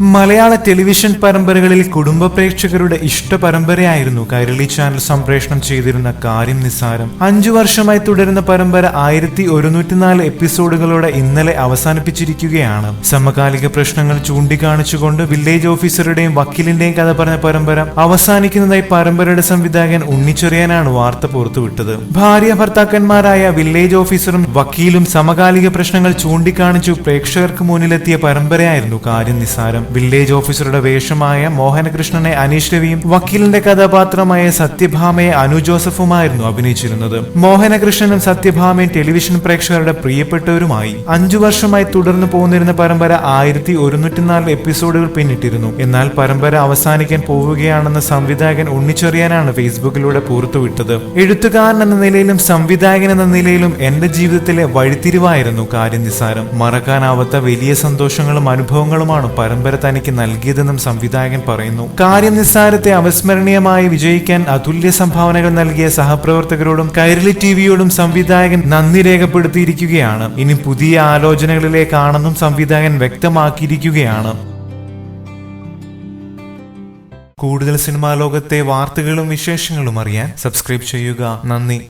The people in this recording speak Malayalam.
മലയാള ടെലിവിഷൻ പരമ്പരകളിൽ കുടുംബ പ്രേക്ഷകരുടെ ഇഷ്ട പരമ്പരയായിരുന്നു കൈരളി ചാനൽ സംപ്രേഷണം ചെയ്തിരുന്ന കാര്യം നിസാരം. അഞ്ചു വർഷമായി തുടരുന്ന പരമ്പര ആയിരത്തി ഒരുന്നൂറ്റിനാല് എപ്പിസോഡുകളോടെ ഇന്നലെ അവസാനിപ്പിച്ചിരിക്കുകയാണ്. സമകാലിക പ്രശ്നങ്ങൾ ചൂണ്ടിക്കാണിച്ചുകൊണ്ട് വില്ലേജ് ഓഫീസറുടെയും വക്കീലിന്റെയും കഥ പറഞ്ഞ പരമ്പര അവസാനിക്കുന്നതായി പരമ്പരയുടെ സംവിധായകൻ ഉണ്ണിച്ചെറിയാനാണ് വാർത്ത പുറത്തുവിട്ടത്. ഭാര്യ ഭർത്താക്കന്മാരായ വില്ലേജ് ഓഫീസറും വക്കീലും സമകാലിക പ്രശ്നങ്ങൾ ചൂണ്ടിക്കാണിച്ചു പ്രേക്ഷകർക്ക് മുന്നിലെത്തിയ പരമ്പരയായിരുന്നു കാര്യം നിസ്സാരം വില്ലേജ് ഓഫീസറുടെ വേഷമായ മോഹനകൃഷ്ണനെ അനീഷ് രവിയും വക്കീലിന്റെ കഥാപാത്രമായ സത്യഭാമയെ അനു ജോസഫുമായിരുന്നു അഭിനയിച്ചിരുന്നത്. മോഹനകൃഷ്ണനും സത്യഭാമയും ടെലിവിഷൻ പ്രേക്ഷകരുടെ പ്രിയപ്പെട്ടവരുമായി അഞ്ചു വർഷമായി തുടർന്നു പോന്നിരുന്ന പരമ്പര ആയിരത്തി ഒരുന്നൂറ്റിനാല് എപ്പിസോഡുകൾ പിന്നിട്ടിരുന്നു. എന്നാൽ പരമ്പര അവസാനിക്കാൻ പോവുകയാണെന്ന് സംവിധായകൻ ഉണ്ണിച്ചെറിയാനാണ് ഫേസ്ബുക്കിലൂടെ പുറത്തുവിട്ടത്. എഴുത്തുകാരൻ എന്ന നിലയിലും സംവിധായകൻ എന്ന നിലയിലും എന്റെ ജീവിതത്തിലെ വഴിത്തിരിവായിരുന്നു കാര്യനിസാരം മറക്കാനാവാത്ത വലിയ സന്തോഷങ്ങളും അനുഭവങ്ങളുമാണ് പരമ്പര തനിക്ക് നൽകിയതെന്നും സംവിധായകൻ പറയുന്നു. കാര്യനിസ്സാരത്തെ അവിസ്മരണീയമായി വിജയിക്കാൻ അതുല്യ സംഭാവനകൾ നൽകിയ സഹപ്രവർത്തകരോടും കൈരളി ടിവിയോടും സംവിധായകൻ നന്ദി രേഖപ്പെടുത്തിയിരിക്കുകയാണ്. ഇനി പുതിയ ആലോചനകളിലേക്കാണെന്നും സംവിധായകൻ വ്യക്തമാക്കിയിരിക്കുകയാണ്. കൂടുതൽ സിനിമാ ലോകത്തെ വാർത്തകളും വിശേഷങ്ങളും അറിയാൻ സബ്സ്ക്രൈബ് ചെയ്യുക. നന്ദി.